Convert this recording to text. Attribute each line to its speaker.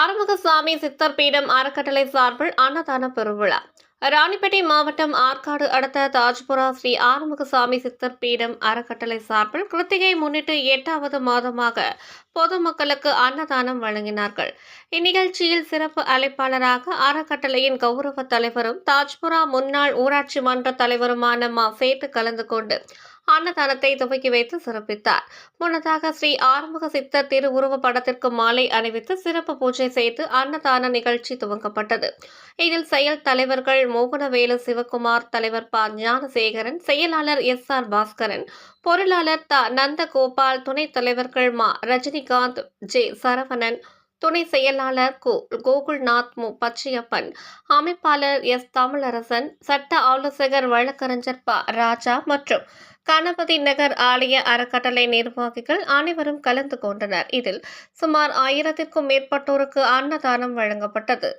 Speaker 1: ஆறுமுகசாமி சித்தர் பீடம் அறக்கட்டளை சார்பில் அன்னதான பெருவிழா. ராணிப்பேட்டை மாவட்டம் ஆற்காடு அடுத்த தாஜ்புரா ஸ்ரீ ஆறுமுகசாமி சித்தர் பீடம் அறக்கட்டளை சார்பில் கிருத்திகை முன்னிட்டு எட்டாவது மாதமாக பொதுமக்களுக்கு அன்னதானம் வழங்கினார்கள். இந்நிகழ்ச்சியில் சிறப்பு அழைப்பாளராக அறக்கட்டளையின் கௌரவ தலைவரும் தாஜ்புரா முன்னாள் ஊராட்சி மன்ற தலைவருமான மா. சேட்டு கலந்து கொண்டு அன்னதானத்தை துவக்கி வைத்து சிறப்பித்தார். முன்னதாக ஸ்ரீ ஆறுமுக சித்தர் திருவுருவ படத்திற்கு மாலை அணிவித்து சிறப்பு பூஜை செய்து அன்னதான நிகழ்ச்சி துவங்கப்பட்டது. இதில் செயல் தலைவர்கள் மோகனவேலு சிவகுமார் தலைவர் ப. ஞானசேகரன் செயலாளர் எஸ். ஆர். பாஸ்கரன் பொருளாளர் த. நந்தகோபால் துணைத் தலைவர்கள் மா. ரஜினிகாந்த் ஜே. சரவணன் துணை செயலாளர் கோ. கோகுல்நாத் மு. பச்சையப்பன் அமைப்பாளர் எஸ். தமிழரசன் சட்ட ஆலோசகர் வழக்கறிஞர் ப. ராஜா மற்றும் கணபதி நகர் ஆலய அறக்கட்டளை நிர்வாகிகள் அனைவரும் கலந்து கொண்டனர். இதில் சுமார் ஆயிரத்திற்கும் மேற்பட்டோருக்கு அன்னதானம் வழங்கப்பட்டது.